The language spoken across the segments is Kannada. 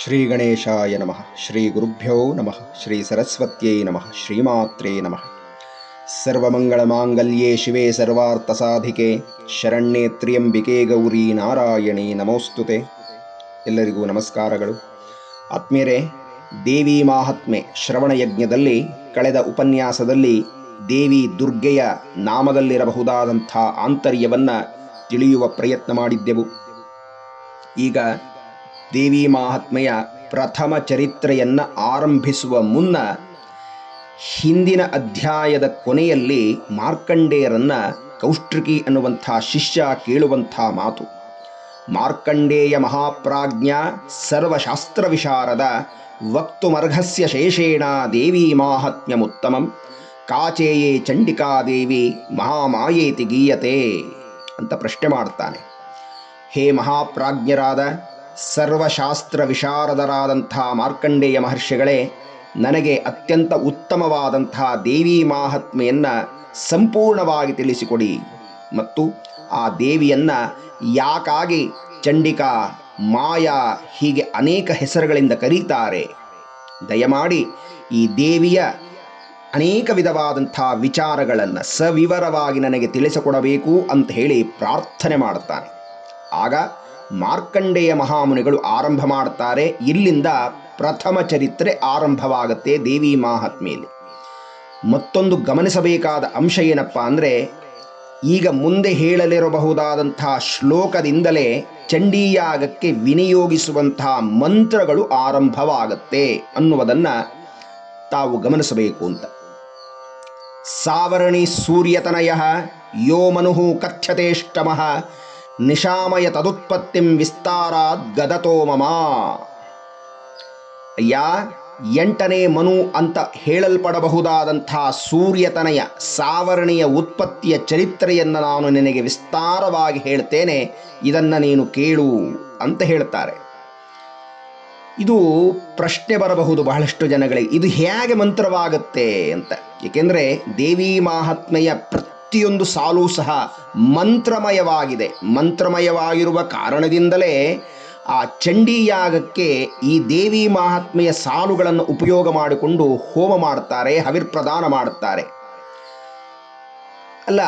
ಶ್ರೀ ಗಣೇಶಾಯ ನಮಃ ಶ್ರೀ ಗುರುಭ್ಯೋ ನಮಃ ಶ್ರೀ ಸರಸ್ವತ್ಯೈ ನಮಃ ಶ್ರೀಮಾತ್ರೇ ನಮಃ ಸರ್ವಮಂಗಳಮಾಂಗಲ್ಯೇ ಶಿವೆ ಸರ್ವಾರ್ಥಸಾಧಿಕೆ ಶರಣ್ಯೇ ತ್ರಿಯಂಬಿಕೆ ಗೌರಿ ನಾರಾಯಣಿ ನಮೋಸ್ತುತೆ ಎಲ್ಲರಿಗೂ ನಮಸ್ಕಾರಗಳು. ಆತ್ಮೀಯರೇ, ದೇವಿ ಮಾಹಾತ್ಮೆ ಶ್ರವಣ ಯಜ್ಞದಲ್ಲಿ, ಕಳೆದ ಉಪನ್ಯಾಸದಲ್ಲಿ ದೇವಿ ದುರ್ಗೆಯ ನಾಮದಲ್ಲಿರಬಹುದಾದಂಥ ಆಂತರ್ಯವನ್ನು ತಿಳಿಯುವ ಪ್ರಯತ್ನ ಮಾಡಿದ್ದೆವು. ಈಗ ದೇವಿ ಮಹಾತ್ಮೆಯ ಪ್ರಥಮ ಚರಿತ್ರೆಯನ್ನು ಆರಂಭಿಸುವ ಮುನ್ನ ಹಿಂದಿನ ಅಧ್ಯಾಯದ ಕೊನೆಯಲ್ಲಿ ಮಾರ್ಕಂಡೇಯರನ್ನ ಕೌಷ್ಟ್ರಿಕಿ ಅನ್ನುವಂಥ ಶಿಷ್ಯ ಕೇಳುವಂಥ ಮಾತು. ಮಾರ್ಕಂಡೇಯ ಮಹಾಪ್ರಾಜ್ಞ ಸರ್ವಶಾಸ್ತ್ರ ವಿಶಾರದ ವಕ್ತುಮರ್ಘಸ್ಯ ಶೇಷೇಣ ದೇವಿ ಮಾಹಾತ್ಮ್ಯಮುತ್ತಮಂ ಕಾಚೇಯೇ ಚಂಡಿಕಾದೇವಿ ಮಹಾಮಾಯೇತಿ ಗೀಯತೆ ಅಂತ ಪ್ರಶ್ನೆ ಮಾಡ್ತಾನೆ. ಹೇ ಮಹಾಪ್ರಾಜ್ಞರಾದ ಸರ್ವಶಾಸ್ತ್ರ ವಿಶಾರದರಾದಂಥ ಮಾರ್ಕಂಡೇಯ ಮಹರ್ಷಿಗಳೇ, ನನಗೆ ಅತ್ಯಂತ ಉತ್ತಮವಾದಂಥ ದೇವಿ ಮಾಹಾತ್ಮೆಯನ್ನು ಸಂಪೂರ್ಣವಾಗಿ ತಿಳಿಸಿಕೊಡಿ. ಮತ್ತು ಆ ದೇವಿಯನ್ನು ಯಾಕಾಗಿ ಚಂಡಿಕಾ, ಮಾಯಾ ಹೀಗೆ ಅನೇಕ ಹೆಸರುಗಳಿಂದ ಕರೀತಾರೆ. ದಯಮಾಡಿ ಈ ದೇವಿಯ ಅನೇಕ ವಿಧವಾದಂಥ ವಿಚಾರಗಳನ್ನು ಸವಿವರವಾಗಿ ನನಗೆ ತಿಳಿಸಿಕೊಡಬೇಕು ಅಂತ ಹೇಳಿ ಪ್ರಾರ್ಥನೆ ಮಾಡುತ್ತಾನೆ ಆಗ ಮಾರ್ಕಂಡೇಯ ಮಹಾಮುನಿಗಳು ಆರಂಭ ಮಾಡ್ತಾರೆ. ಇಲ್ಲಿಂದ ಪ್ರಥಮ ಚರಿತ್ರೆ ಆರಂಭವಾಗುತ್ತೆ ದೇವಿ ಮಾಹಾತ್ಮೆಯಲ್ಲಿ. ಮತ್ತೊಂದು ಗಮನಿಸಬೇಕಾದ ಅಂಶ ಏನಪ್ಪ ಅಂದರೆ, ಈಗ ಮುಂದೆ ಹೇಳಲಿರಬಹುದಾದಂತಹ ಶ್ಲೋಕದಿಂದಲೇ ಚಂಡೀಯಾಗಕ್ಕೆ ವಿನಿಯೋಗಿಸುವಂತಹ ಮಂತ್ರಗಳು ಆರಂಭವಾಗುತ್ತೆ ಅನ್ನುವುದನ್ನು ತಾವು ಗಮನಿಸಬೇಕು ಅಂತ. ಸಾವರಣಿ ಸೂರ್ಯತನಯ ಯೋ ಮನು ಕಥ್ಯತೇಷ್ಟಮಃ ನಿಶಾಮಯ ತದುತ್ಪತ್ತಿಂ ವಿಸ್ತಾರಾದ್ ಗದತೋ ಮಮ. ಅಯ್ಯ, ಎಂಟನೇ ಮನು ಅಂತ ಹೇಳಲ್ಪಡಬಹುದಾದಂಥ ಸೂರ್ಯತನಯ ಸಾವರಣೀಯ ಉತ್ಪತ್ತಿಯ ಚರಿತ್ರೆಯನ್ನು ನಾನು ನಿನಗೆ ವಿಸ್ತಾರವಾಗಿ ಹೇಳ್ತೇನೆ. ಇದನ್ನು ನೀನು ಕೇಳು ಅಂತ ಹೇಳ್ತಾರೆ. ಇದು ಪ್ರಶ್ನೆ ಬರಬಹುದು ಬಹಳಷ್ಟು ಜನಗಳಿಗೆ. ಇದು ಹೇಗೆ ಮಂತ್ರವಾಗುತ್ತೆ ಅಂತ. ಏಕೆಂದರೆ ದೇವಿ ಮಾಹಾತ್ಮೆಯ ಪ್ರತಿಯೊಂದು ಸಾಲು ಸಹ ಮಂತ್ರಮಯವಾಗಿದೆ. ಮಂತ್ರಮಯವಾಗಿರುವ ಕಾರಣದಿಂದಲೇ ಆ ಚಂಡೀಯಾಗಕ್ಕೆ ಈ ದೇವಿ ಮಹಾತ್ಮೆಯ ಸಾಲುಗಳನ್ನು ಉಪಯೋಗ ಮಾಡಿಕೊಂಡು ಹೋಮ ಮಾಡುತ್ತಾರೆ ಹವಿರ್ಪ್ರದಾನ ಮಾಡುತ್ತಾರೆ ಅಲ್ಲ,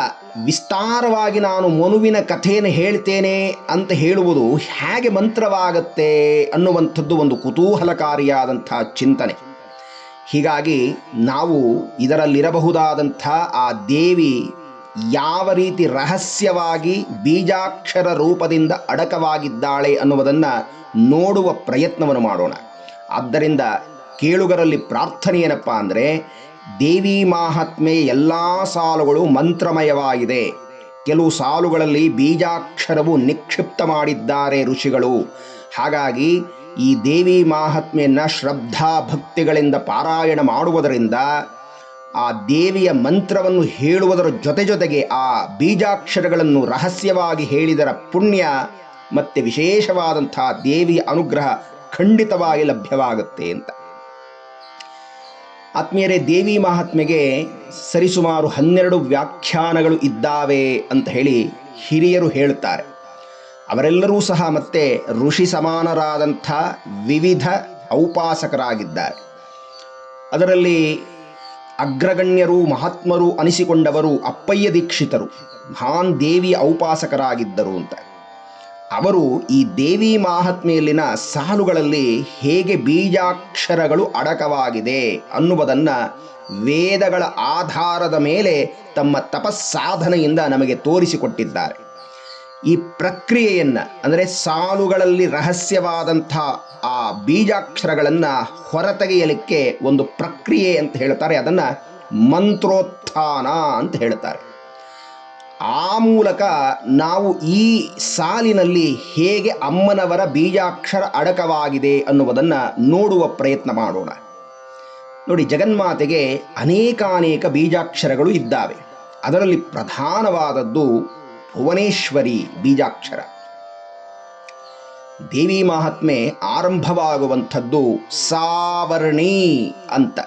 ವಿಸ್ತಾರವಾಗಿ ನಾನು ಮನುವಿನ ಕಥೆಯನ್ನು ಹೇಳ್ತೇನೆ ಅಂತ ಹೇಳುವುದು ಹೇಗೆ ಮಂತ್ರವಾಗತ್ತೆ ಅನ್ನುವಂಥದ್ದು ಒಂದು ಕುತೂಹಲಕಾರಿಯಾದಂಥ ಚಿಂತನೆ. ಹೀಗಾಗಿ ನಾವು ಇದರಲ್ಲಿರಬಹುದಾದಂಥ ಆ ದೇವಿ ಯಾವ ರೀತಿ ರಹಸ್ಯವಾಗಿ ಬೀಜಾಕ್ಷರ ರೂಪದಿಂದ ಅಡಕವಾಗಿದ್ದಾಳೆ ಅನ್ನುವುದನ್ನು ನೋಡುವ ಪ್ರಯತ್ನವನ್ನು ಮಾಡೋಣ. ಆದ್ದರಿಂದ ಕೇಳುಗರಲ್ಲಿ ಪ್ರಾರ್ಥನೆ ಏನಪ್ಪ ಅಂದರೆ, ದೇವಿ ಮಾಹಾತ್ಮೆ ಎಲ್ಲ ಸಾಲುಗಳು ಮಂತ್ರಮಯವಾಗಿದೆ. ಕೆಲವು ಸಾಲುಗಳಲ್ಲಿ ಬೀಜಾಕ್ಷರವು ನಿಕ್ಷಿಪ್ತ ಮಾಡಿದ್ದಾರೆ ಋಷಿಗಳು. ಹಾಗಾಗಿ ಈ ದೇವಿ ಮಾಹಾತ್ಮೆಯನ್ನು ಶ್ರದ್ಧಾ ಭಕ್ತಿಗಳಿಂದ ಪಾರಾಯಣ ಮಾಡುವುದರಿಂದ ಆ ದೇವಿಯ ಮಂತ್ರವನ್ನು ಹೇಳುವುದರ ಜೊತೆ ಜೊತೆಗೆ ಆ ಬೀಜಾಕ್ಷರಗಳನ್ನು ರಹಸ್ಯವಾಗಿ ಹೇಳಿದರ ಪುಣ್ಯ ಮತ್ತೆ ವಿಶೇಷವಾದಂಥ ದೇವಿಯ ಅನುಗ್ರಹ ಖಂಡಿತವಾಗಿ ಲಭ್ಯವಾಗುತ್ತೆ ಅಂತ. ಆತ್ಮೀಯರೇ, ದೇವಿ ಮಹಾತ್ಮೆಗೆ ಸರಿಸುಮಾರು ಹನ್ನೆರಡು ವ್ಯಾಖ್ಯಾನಗಳು ಇದ್ದಾವೆ ಅಂತ ಹೇಳಿ ಹಿರಿಯರು ಹೇಳುತ್ತಾರೆ. ಅವರೆಲ್ಲರೂ ಸಹ ಮತ್ತೆ ಋಷಿ ಸಮಾನರಾದಂಥ ವಿವಿಧ ಔಪಾಸಕರಾಗಿದ್ದಾರೆ. ಅದರಲ್ಲಿ ಅಗ್ರಗಣ್ಯರು, ಮಹಾತ್ಮರು ಅನಿಸಿಕೊಂಡವರು, ಅಪ್ಪಯ್ಯ ದೀಕ್ಷಿತರು, ಮಹಾನ್ ದೇವಿಯ ಔಪಾಸಕರಾಗಿದ್ದರು ಅಂತ. ಅವರು ಈ ದೇವಿ ಮಾಹಾತ್ಮೆಯಲ್ಲಿನ ಸಾಲುಗಳಲ್ಲಿ ಹೇಗೆ ಬೀಜಾಕ್ಷರಗಳು ಅಡಕವಾಗಿದೆ ಅನ್ನುವುದನ್ನು ವೇದಗಳ ಆಧಾರದ ಮೇಲೆ ತಮ್ಮ ತಪಸ್ಸಾಧನೆಯಿಂದ ನಮಗೆ ತೋರಿಸಿಕೊಟ್ಟಿದ್ದಾರೆ. ಈ ಪ್ರಕ್ರಿಯೆಯನ್ನು, ಅಂದರೆ ಸಾಲುಗಳಲ್ಲಿ ರಹಸ್ಯವಾದಂಥ ಆ ಬೀಜಾಕ್ಷರಗಳನ್ನು ಹೊರತೆಗೆಯಲಿಕ್ಕೆ ಒಂದು ಪ್ರಕ್ರಿಯೆ ಅಂತ ಹೇಳ್ತಾರೆ. ಅದನ್ನು ಮಂತ್ರೋತ್ಥಾನ ಅಂತ ಹೇಳ್ತಾರೆ. ಆ ಮೂಲಕ ನಾವು ಈ ಸಾಲಿನಲ್ಲಿ ಹೇಗೆ ಅಮ್ಮನವರ ಬೀಜಾಕ್ಷರ ಅಡಕವಾಗಿದೆ ಅನ್ನುವುದನ್ನು ನೋಡುವ ಪ್ರಯತ್ನ ಮಾಡೋಣ. ನೋಡಿ, ಜಗನ್ಮಾತೆಗೆ ಅನೇಕಾನೇಕ ಬೀಜಾಕ್ಷರಗಳು ಇದ್ದಾವೆ. ಅದರಲ್ಲಿ ಪ್ರಧಾನವಾದದ್ದು ಭುವನೇಶ್ವರಿ ಬೀಜಾಕ್ಷರ. ದೇವಿ ಮಹಾತ್ಮೆ ಆರಂಭವಾಗುವಂಥದ್ದು ಸಾವರ್ಣಿ ಅಂತ.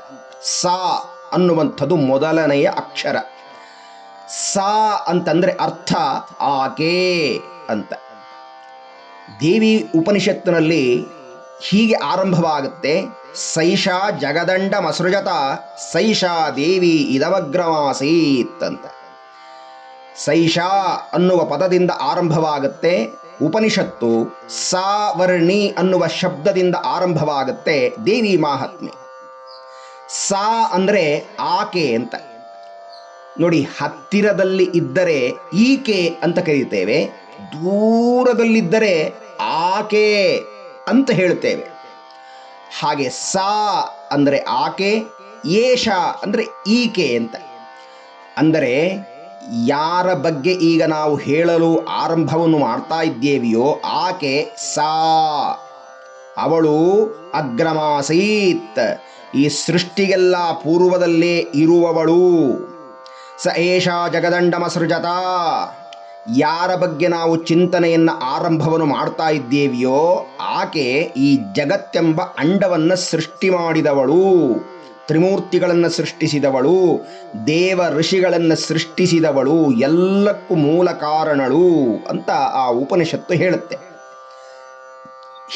ಸಾ ಅನ್ನುವಂಥದ್ದು ಮೊದಲನೆಯ ಅಕ್ಷರ. ಸಾ ಅಂತಂದ್ರೆ ಅರ್ಥ ಆಕೆ ಅಂತ. ದೇವಿ ಉಪನಿಷತ್ತಿನಲ್ಲಿ ಹೀಗೆ ಆರಂಭವಾಗುತ್ತೆ. ಸೈಷಾ ಜಗದಂಡ ಮಸೃಜತ ಸೈಷಾ ದೇವಿ ಇದವಗ್ರವಾಸೀತ್ ಅಂತ. ಸೈಷಾ ಅನ್ನುವ ಪದದಿಂದ ಆರಂಭವಾಗುತ್ತೆ. ಉಪನಿಷತ್ತು ಸಾವರ್ಣಿ ಅನ್ನುವ ಶಬ್ದದಿಂದ ಆರಂಭವಾಗುತ್ತೆ. ದೇವಿ ಮಾಹಾತ್ಮೆ. ಸಾ ಅಂದರೆ ಆಕೆ ಅಂತ. ನೋಡಿ, ಹತ್ತಿರದಲ್ಲಿ ಇದ್ದರೆ ಈಕೆ ಅಂತ ಕರೀತೇವೆ. ದೂರದಲ್ಲಿದ್ದರೆ ಆಕೆ ಅಂತ ಹೇಳ್ತೇವೆ ಹಾಗೆ ಸಾ ಅಂದರೆ ಆಕೆ, ಏಷ ಅಂದರೆ ಈಕೆ ಅಂತ. ಅಂದರೆ ಯಾರ ಬಗ್ಗೆ ಈಗ ನಾವು ಹೇಳಲು ಆರಂಭವನ್ನು ಮಾಡ್ತಾ ಇದ್ದೇವೆಯೋ ಆಕೆ ಸಾ. ಅವಳು ಅಗ್ರಮಾಸೀತ್. ಈ ಸೃಷ್ಟಿಗೆಲ್ಲ ಪೂರ್ವದಲ್ಲೇ ಇರುವವಳು. ಸ ಏಷ ಜಗದಂಡಮಸೃಜತ. ಯಾರ ಬಗ್ಗೆ ನಾವು ಚಿಂತನೆಯನ್ನು ಆರಂಭವನ್ನು ಮಾಡ್ತಾ ಇದ್ದೇವೆಯೋ ಆಕೆ ಈ ಜಗತ್ತೆಂಬ ಅಂಡವನ್ನು ಸೃಷ್ಟಿ ಮಾಡಿದವಳು. ತ್ರಿಮೂರ್ತಿಗಳನ್ನು ಸೃಷ್ಟಿಸಿದವಳು, ದೇವ ಋಷಿಗಳನ್ನು ಸೃಷ್ಟಿಸಿದವಳು, ಎಲ್ಲಕ್ಕೂ ಮೂಲ ಕಾರಣಳು ಅಂತ ಆ ಉಪನಿಷತ್ತು ಹೇಳುತ್ತೆ.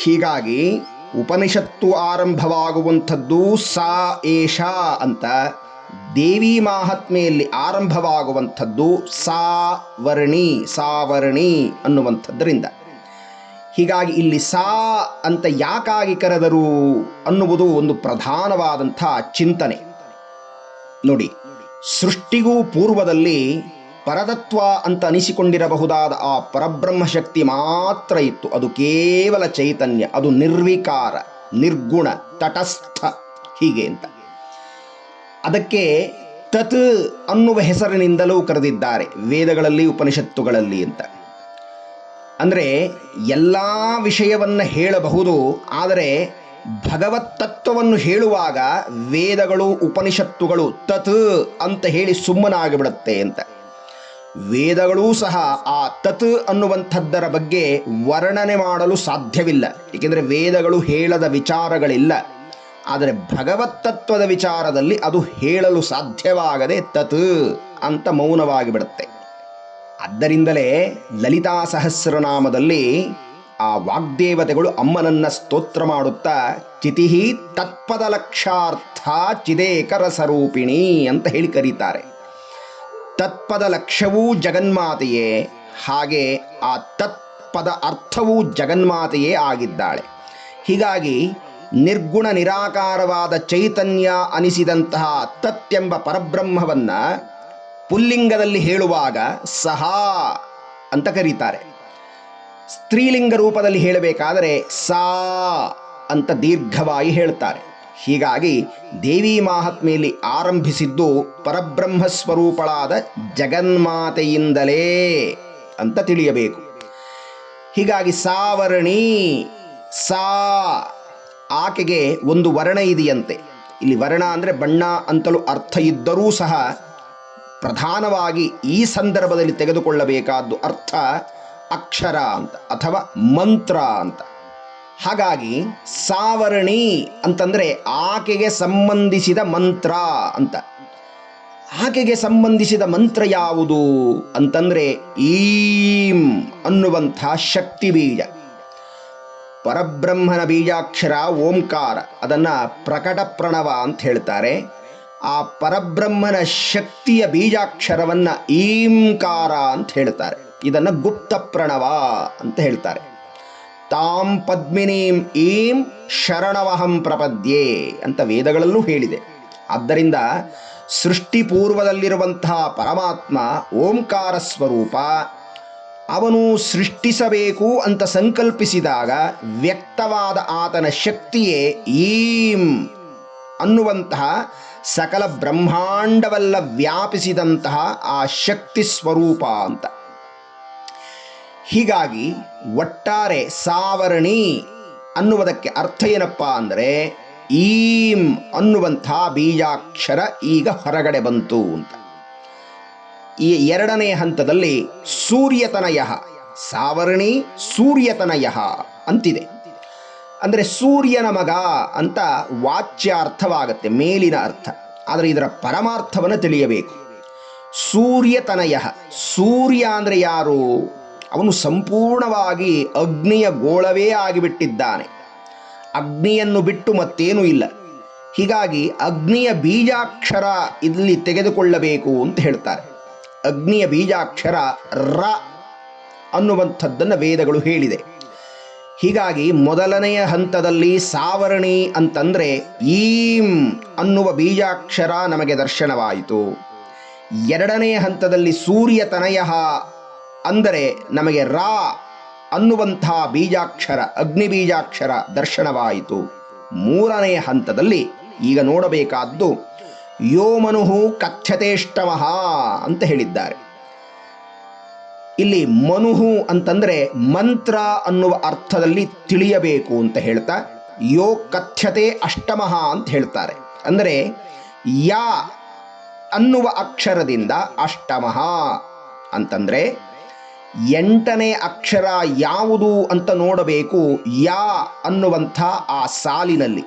ಹೀಗಾಗಿ ಉಪನಿಷತ್ತು ಆರಂಭವಾಗುವಂಥದ್ದು ಸಾ ಏಷಾ ಅಂತ, ದೇವಿ ಮಾಹಾತ್ಮೆಯಲ್ಲಿ ಆರಂಭವಾಗುವಂಥದ್ದು ಸಾವರ್ಣಿ ಸಾವರ್ಣಿ ಅನ್ನುವಂಥದ್ರಿಂದ. ಹೀಗಾಗಿ ಇಲ್ಲಿ ಸಾ ಅಂತ ಯಾಕಾಗಿ ಕರೆದರು ಅನ್ನುವುದು ಒಂದು ಪ್ರಧಾನವಾದಂಥ ಚಿಂತನೆ. ನೋಡಿ, ಸೃಷ್ಟಿಗೂ ಪೂರ್ವದಲ್ಲಿ ಪರತತ್ವ ಅಂತ ಅನಿಸಿಕೊಂಡಿರಬಹುದಾದ ಆ ಪರಬ್ರಹ್ಮ ಶಕ್ತಿ ಮಾತ್ರ ಇತ್ತು. ಅದು ಕೇವಲ ಚೈತನ್ಯ, ಅದು ನಿರ್ವಿಕಾರ, ನಿರ್ಗುಣ, ತಟಸ್ಥ. ಹೀಗೆ ಅಂತ. ಅದಕ್ಕೆ ತತ್ ಅನ್ನುವ ಹೆಸರಿನಿಂದಲೂ ಕರೆದಿದ್ದಾರೆ ವೇದಗಳಲ್ಲಿ, ಉಪನಿಷತ್ತುಗಳಲ್ಲಿ ಅಂತ. ಅಂದರೆ ಎಲ್ಲ ವಿಷಯವನ್ನು ಹೇಳಬಹುದು, ಆದರೆ ಭಗವತ್ ತತ್ವವನ್ನು ಹೇಳುವಾಗ ವೇದಗಳು, ಉಪನಿಷತ್ತುಗಳು ತತ್ ಅಂತ ಹೇಳಿ ಸುಮ್ಮನಾಗಿಬಿಡುತ್ತೆ ಅಂತ. ವೇದಗಳೂ ಸಹ ಆ ತತ್ ಅನ್ನುವಂಥದ್ದರ ಬಗ್ಗೆ ವರ್ಣನೆ ಮಾಡಲು ಸಾಧ್ಯವಿಲ್ಲ. ಏಕೆಂದರೆ ವೇದಗಳು ಹೇಳದ ವಿಚಾರಗಳಿಲ್ಲ. ಆದರೆ ಭಗವತ್ ತತ್ವದ ವಿಚಾರದಲ್ಲಿ ಅದು ಹೇಳಲು ಸಾಧ್ಯವಾಗದೆ ತತ್ ಅಂತ ಮೌನವಾಗಿ ಬಿಡುತ್ತೆ ಆದ್ದರಿಂದಲೇ ಲಲಿತಾ ಸಹಸ್ರನಾಮದಲ್ಲಿ ಆ ವಾಗ್ದೇವತೆಗಳು ಅಮ್ಮನನ್ನ ಸ್ತೋತ್ರ ಮಾಡುತ್ತಾ, ಚಿತಿಹಿ ತತ್ಪದ ಲಕ್ಷಾರ್ಥ ಚಿದೇಕರ ಸ್ವರೂಪಿಣಿ ಅಂತ ಹೇಳಿ ಕರೀತಾರೆ. ತತ್ಪದ ಲಕ್ಷ್ಯವೂ ಜಗನ್ಮಾತೆಯೇ, ಹಾಗೆ ಆ ತತ್ಪದ ಅರ್ಥವೂ ಜಗನ್ಮಾತೆಯೇ ಆಗಿದ್ದಾಳೆ. ಹೀಗಾಗಿ ನಿರ್ಗುಣ ನಿರಾಕಾರವಾದ ಚೈತನ್ಯ ಅನಿಸಿದಂತಹ ತತ್ತೆಂಬ ಪರಬ್ರಹ್ಮವನ್ನ ಪುಲ್ಲಿಂಗದಲ್ಲಿ ಹೇಳುವಾಗ ಸಹ ಅಂತ ಕರೀತಾರೆ. ಸ್ತ್ರೀಲಿಂಗ ರೂಪದಲ್ಲಿ ಹೇಳಬೇಕಾದರೆ ಸಾ ಅಂತ ದೀರ್ಘವಾಗಿ ಹೇಳ್ತಾರೆ. ಹೀಗಾಗಿ ದೇವಿ ಮಾಹಾತ್ಮೆಯಲ್ಲಿ ಆರಂಭಿಸಿದ್ದು ಪರಬ್ರಹ್ಮ ಸ್ವರೂಪಳಾದ ಜಗನ್ಮಾತೆಯಿಂದಲೇ ಅಂತ ತಿಳಿಯಬೇಕು. ಹೀಗಾಗಿ ಸಾವರ್ಣಿ, ಸಾ ಆಕೆಗೆ ಒಂದು ವರ್ಣ ಇದೆಯಂತೆ. ಇಲ್ಲಿ ವರ್ಣ ಅಂದರೆ ಬಣ್ಣ ಅಂತಲೂ ಅರ್ಥ ಇದ್ದರೂ ಸಹ ಪ್ರಧಾನವಾಗಿ ಈ ಸಂದರ್ಭದಲ್ಲಿ ತೆಗೆದುಕೊಳ್ಳಬೇಕಾದ್ದು ಅರ್ಥ ಅಕ್ಷರ ಅಂತ ಅಥವಾ ಮಂತ್ರ ಅಂತ. ಹಾಗಾಗಿ ಸಾವರ್ಣಿ ಅಂತಂದರೆ ಆಕೆಗೆ ಸಂಬಂಧಿಸಿದ ಮಂತ್ರ ಅಂತ. ಆಕೆಗೆ ಸಂಬಂಧಿಸಿದ ಮಂತ್ರ ಯಾವುದು ಅಂತಂದರೆ ಈಂ ಅನ್ನುವಂಥ ಶಕ್ತಿ ಬೀಜ. ಪರಬ್ರಹ್ಮನ ಬೀಜಾಕ್ಷರ ಓಂಕಾರ, ಅದನ್ನು ಪ್ರಕಟ ಪ್ರಣವ ಅಂತ ಹೇಳ್ತಾರೆ. ಆ ಪರಬ್ರಹ್ಮನ ಶಕ್ತಿಯ ಬೀಜಾಕ್ಷರವನ್ನ ಈಂಕಾರ ಅಂತ ಹೇಳ್ತಾರೆ. ಇದನ್ನು ಗುಪ್ತ ಪ್ರಣವ ಅಂತ ಹೇಳ್ತಾರೆ. ತಾಂ ಪದ್ಮಿನೀಂ ಈಂ ಶರಣವಹಂ ಪ್ರಪದ್ಯೆ ಅಂತ ವೇದಗಳಲ್ಲೂ ಹೇಳಿದೆ. ಆದ್ದರಿಂದ ಸೃಷ್ಟಿ ಪೂರ್ವದಲ್ಲಿರುವಂತಹ ಪರಮಾತ್ಮ ಓಂಕಾರ ಸ್ವರೂಪ, ಅವನು ಸೃಷ್ಟಿಸಬೇಕು ಅಂತ ಸಂಕಲ್ಪಿಸಿದಾಗ ವ್ಯಕ್ತವಾದ ಆತನ ಶಕ್ತಿಯೇ ಈಂ ಅನ್ನುವಂತಹ ಸಕಲ ಬ್ರಹ್ಮಾಂಡವೆಲ್ಲ ವ್ಯಾಪಿಸಿದಂತಹ ಆ ಶಕ್ತಿ ಸ್ವರೂಪ ಅಂತ. ಹೀಗಾಗಿ ಒಟ್ಟಾರೆ ಸಾವರಣಿ ಅನ್ನುವುದಕ್ಕೆ ಅರ್ಥ ಏನಪ್ಪ ಅಂದರೆ ಈಂ ಅನ್ನುವಂಥ ಬೀಜಾಕ್ಷರ ಈಗ ಹೊರಗಡೆ ಬಂತು ಅಂತ. ಈ ಎರಡನೇ ಹಂತದಲ್ಲಿ ಸೂರ್ಯತನಯ, ಸಾವರ್ಣಿ ಸೂರ್ಯತನಯ ಅಂತಿದೆ. ಅಂದರೆ ಸೂರ್ಯನ ಮಗ ಅಂತ ವಾಚ್ಯ ವಾಚ್ಯಾರ್ಥವಾಗತ್ತೆ, ಮೇಲಿನ ಅರ್ಥ. ಆದರೆ ಇದರ ಪರಮಾರ್ಥವನ್ನು ತಿಳಿಯಬೇಕು. ಸೂರ್ಯತನಯ ಸೂರ್ಯ ಅಂದರೆ ಯಾರು? ಅವನು ಸಂಪೂರ್ಣವಾಗಿ ಅಗ್ನಿಯ ಗೋಳವೇ ಆಗಿಬಿಟ್ಟಿದ್ದಾನೆ. ಅಗ್ನಿಯನ್ನು ಬಿಟ್ಟು ಮತ್ತೇನೂ ಇಲ್ಲ. ಹೀಗಾಗಿ ಅಗ್ನಿಯ ಬೀಜಾಕ್ಷರ ಇಲ್ಲಿ ತೆಗೆದುಕೊಳ್ಳಬೇಕು ಅಂತ ಹೇಳ್ತಾರೆ. ಅಗ್ನಿಯ ಬೀಜಾಕ್ಷರ ರ ಅನ್ನುವಂಥದ್ದನ್ನು ವೇದಗಳು ಹೇಳಿದೆ. ಹೀಗಾಗಿ ಮೊದಲನೆಯ ಹಂತದಲ್ಲಿ ಸಾವರಣಿ ಅಂತಂದರೆ ಈಂ ಅನ್ನುವ ಬೀಜಾಕ್ಷರ ನಮಗೆ ದರ್ಶನವಾಯಿತು. ಎರಡನೆಯ ಹಂತದಲ್ಲಿ ಸೂರ್ಯ ತನಯ ಅಂದರೆ ನಮಗೆ ರಾ ಅನ್ನುವಂಥ ಬೀಜಾಕ್ಷರ, ಅಗ್ನಿ ಬೀಜಾಕ್ಷರ ದರ್ಶನವಾಯಿತು. ಮೂರನೆಯ ಹಂತದಲ್ಲಿ ಈಗ ನೋಡಬೇಕಾದ್ದು ಯೋ ಮನುಹು ಅಂತ ಹೇಳಿದ್ದಾರೆ. ಇಲ್ಲಿ ಮನುಹು ಅಂತಂದ್ರೆ ಮಂತ್ರ ಅನ್ನುವ ಅರ್ಥದಲ್ಲಿ ತಿಳಿಯಬೇಕು ಅಂತ ಹೇಳ್ತಾ, ಯೋ ಕಥ್ಯತೆ ಅಷ್ಟಮಃ ಅಂತ ಹೇಳ್ತಾರೆ. ಅಂದರೆ, ಯಾ ಅನ್ನುವ ಅಕ್ಷರದಿಂದ ಅಷ್ಟಮಃ ಅಂತಂದ್ರೆ, ಎಂಟನೇ ಅಕ್ಷರ ಯಾವುದು ಅಂತ ನೋಡಬೇಕು, ಯಾ ಅನ್ನುವಂಥ ಆ ಸಾಲಿನಲ್ಲಿ.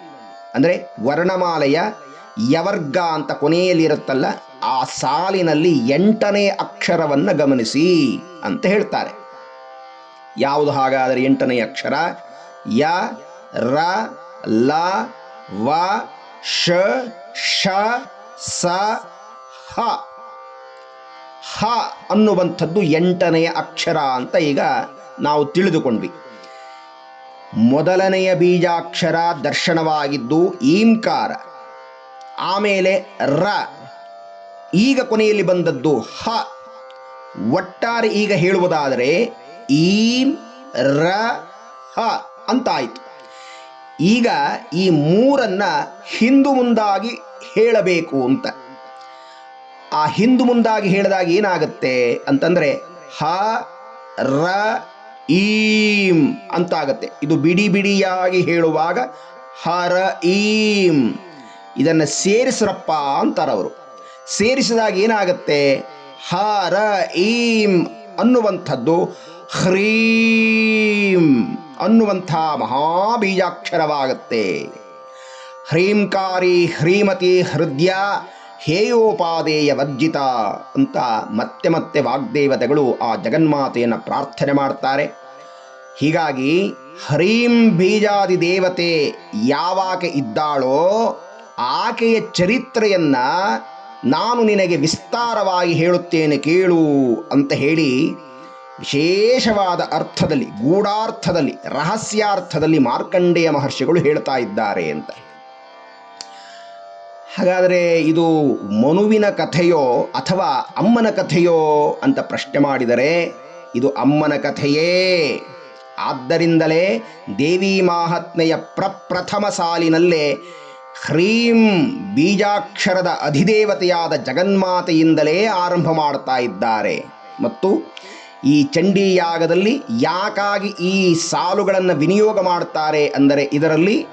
ಅಂದರೆ ವರ್ಣಮಾಲೆಯ ಯವರ್ಗ ಅಂತ ಕೊನೆಯಲ್ಲಿರುತ್ತಲ್ಲ ಆ ಸಾಲಿನಲ್ಲಿ ಎಂಟನೇ ಅಕ್ಷರವನ್ನು ಗಮನಿಸಿ ಅಂತ ಹೇಳ್ತಾರೆ. ಯಾವುದು ಹಾಗಾದರೆ ಎಂಟನೇ ಅಕ್ಷರ? ಯ, ರ, ಲ, ವ, ಶ ಶ ಸ, ಹ. ಹ ಅನ್ನುವಂಥದ್ದು ಎಂಟನೆಯ ಅಕ್ಷರ ಅಂತ ಈಗ ನಾವು ತಿಳಿದುಕೊಂಡ್ವಿ. ಮೊದಲನೆಯ ಬೀಜಾಕ್ಷರ ದರ್ಶನವಾಗಿದ್ದು ಈಂಕಾರ ಆಮೇಲೆ ರ ಈಗ ಕೊನೆಯಲ್ಲಿ ಬಂದದ್ದು ಹ. ಒಟ್ಟಾರೆ ಈಗ ಹೇಳುವುದಾದರೆ ಈಂ, ರ, ಹ ಅಂತಾಯಿತು. ಈಗ ಈ ಮೂರನ್ನ ಹಿಂದು ಮುಂದಾಗಿ ಹೇಳಬೇಕು ಅಂತ. ಆ ಹಿಂದು ಮುಂದಾಗಿ ಹೇಳಿದಾಗ ಏನಾಗುತ್ತೆ ಅಂತಂದ್ರೆ ಹ, ರ, ಈಂ ಅಂತಾಗತ್ತೆ. ಇದು ಬಿಡಿ ಬಿಡಿಯಾಗಿ ಹೇಳುವಾಗ ಹರ ಈಂ. ಇದನ್ನು ಸೇರಿಸ್ರಪ್ಪ ಅಂತಾರೆ ಅವರು ಸೇರಿಸಿದಾಗ ಏನಾಗುತ್ತೆ? ಹರ ಈಂ ಅನ್ನುವಂಥದ್ದು ಹ್ರೀಂ ಅನ್ನುವಂಥ ಮಹಾಬೀಜಾಕ್ಷರವಾಗತ್ತೆ. ಹ್ರೀಂಕಾರಿ ಹ್ರೀಮತಿ ಹೃದಯ ಹೇಯೋಪಾದೇಯ ವರ್ಜಿತ ಅಂತ ಮತ್ತೆ ಮತ್ತೆ ವಾಗ್ದೇವತೆಗಳು ಆ ಜಗನ್ಮಾತೆಯನ್ನು ಪ್ರಾರ್ಥನೆ ಮಾಡ್ತಾರೆ. ಹೀಗಾಗಿ ಹ್ರೀಂ ಬೀಜಾದಿ ದೇವತೆ ಯಾವಾಕೆ ಇದ್ದಾಳೋ ಆಕೆಯ ಚರಿತ್ರೆಯನ್ನ ನಾನು ನಿನಗೆ ವಿಸ್ತಾರವಾಗಿ ಹೇಳುತ್ತೇನೆ ಕೇಳು ಅಂತ ಹೇಳಿ ವಿಶೇಷವಾದ ಅರ್ಥದಲ್ಲಿ, ಗೂಢಾರ್ಥದಲ್ಲಿ, ರಹಸ್ಯಾರ್ಥದಲ್ಲಿ ಮಾರ್ಕಂಡೇಯ ಮಹರ್ಷಿಗಳು ಹೇಳ್ತಾ ಇದ್ದಾರೆ ಅಂತ. ಹಾಗಾದರೆ ಇದು ಮನುವಿನ ಕಥೆಯೋ ಅಥವಾ ಅಮ್ಮನ ಕಥೆಯೋ ಅಂತ ಪ್ರಶ್ನೆ ಮಾಡಿದರೆ ಇದು ಅಮ್ಮನ ಕಥೆಯೇ. ಆದ್ದರಿಂದಲೇ ದೇವಿ ಮಾಹಾತ್ಮೆಯ ಪ್ರಪ್ರಥಮ ಸಾಲಿನಲ್ಲೇ ಹ್ರೀಂ ಬೀಜಾಕ್ಷರದ ಅಧಿದೇವತೆಯಾದ ಜಗನ್ಮಾತೆಯಿಂದಲೇ ಆರಂಭ ಮಾಡ್ತಾ ಇದ್ದಾರೆ. ಮತ್ತು ಈ ಚಂಡಿ ಯಾಗದಲ್ಲಿ ಯಾಕಾಗಿ ಈ ಸಾಲುಗಳನ್ನು ವಿನಿಯೋಗ ಮಾಡ್ತಾರೆ ಅಂದರೆ ಇದರಲ್ಲಿ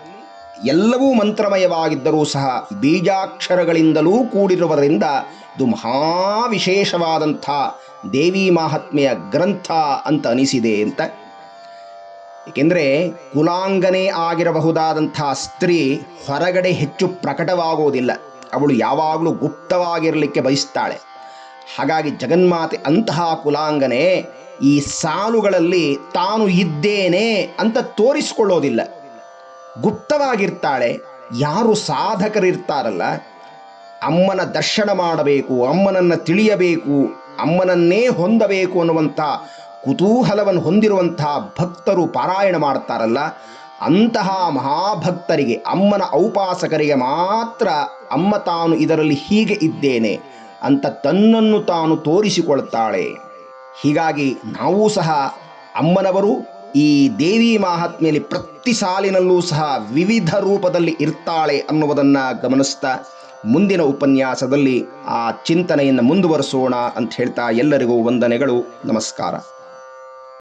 ಎಲ್ಲವೂ ಮಂತ್ರಮಯವಾಗಿದ್ದರೂ ಸಹ ಬೀಜಾಕ್ಷರಗಳಿಂದಲೂ ಕೂಡಿರುವುದರಿಂದ ಇದು ಮಹಾವಿಶೇಷವಾದಂಥ ದೇವಿ ಮಹಾತ್ಮೆಯ ಗ್ರಂಥ ಅಂತ ಅನಿಸಿದೆ ಅಂತ ಏಕೆಂದರೆ ಕುಲಾಂಗನೇ ಆಗಿರಬಹುದಾದಂಥ ಸ್ತ್ರೀ ಹೊರಗಡೆ ಹೆಚ್ಚು ಪ್ರಕಟವಾಗುವುದಿಲ್ಲ. ಅವಳು ಯಾವಾಗಲೂ ಗುಪ್ತವಾಗಿರಲಿಕ್ಕೆ ಬಯಸ್ತಾಳೆ. ಹಾಗಾಗಿ ಜಗನ್ಮಾತೆ ಅಂತಹ ಕುಲಾಂಗನೆ ಈ ಸಾಲುಗಳಲ್ಲಿ ತಾನು ಇದ್ದೇನೆ ಅಂತ ತೋರಿಸಿಕೊಳ್ಳೋದಿಲ್ಲ. ಗುಪ್ತವಾಗಿರ್ತಾಳೆ, ಯಾರು ಸಾಧಕರಿರ್ತಾರಲ್ಲ, ಅಮ್ಮನ ದರ್ಶನ ಮಾಡಬೇಕು, ಅಮ್ಮನನ್ನು ತಿಳಿಯಬೇಕು, ಅಮ್ಮನನ್ನೇ ಹೊಂದಬೇಕು ಅನ್ನುವಂಥ ಕುತೂಹಲವನ್ನು ಹೊಂದಿರುವಂತಹ ಭಕ್ತರು ಪಾರಾಯಣ ಮಾಡ್ತಾರಲ್ಲ, ಅಂತಹ ಮಹಾಭಕ್ತರಿಗೆ, ಅಮ್ಮನ ಔಪಾಸಕರಿಗೆ ಮಾತ್ರ ಅಮ್ಮ ತಾನು ಇದರಲ್ಲಿ ಹೀಗೆ ಇದ್ದೇನೆ ಅಂತ ತನ್ನನ್ನು ತಾನು ತೋರಿಸಿಕೊಳ್ತಾಳೆ. ಹೀಗಾಗಿ ನಾವು ಸಹ ಅಮ್ಮನವರು ಈ ದೇವಿ ಮಾಹಾತ್ಮೆಯಲ್ಲಿ ಪ್ರತಿ ಸಾಲಿನಲ್ಲೂ ಸಹ ವಿವಿಧ ರೂಪದಲ್ಲಿ ಇರ್ತಾಳೆ ಅನ್ನುವುದನ್ನು ಗಮನಿಸ್ತಾ ಮುಂದಿನ ಉಪನ್ಯಾಸದಲ್ಲಿ ಆ ಚಿಂತನೆಯನ್ನು ಮುಂದುವರಿಸೋಣ ಅಂತ ಹೇಳ್ತಾ ಎಲ್ಲರಿಗೂ ವಂದನೆಗಳು, ನಮಸ್ಕಾರ.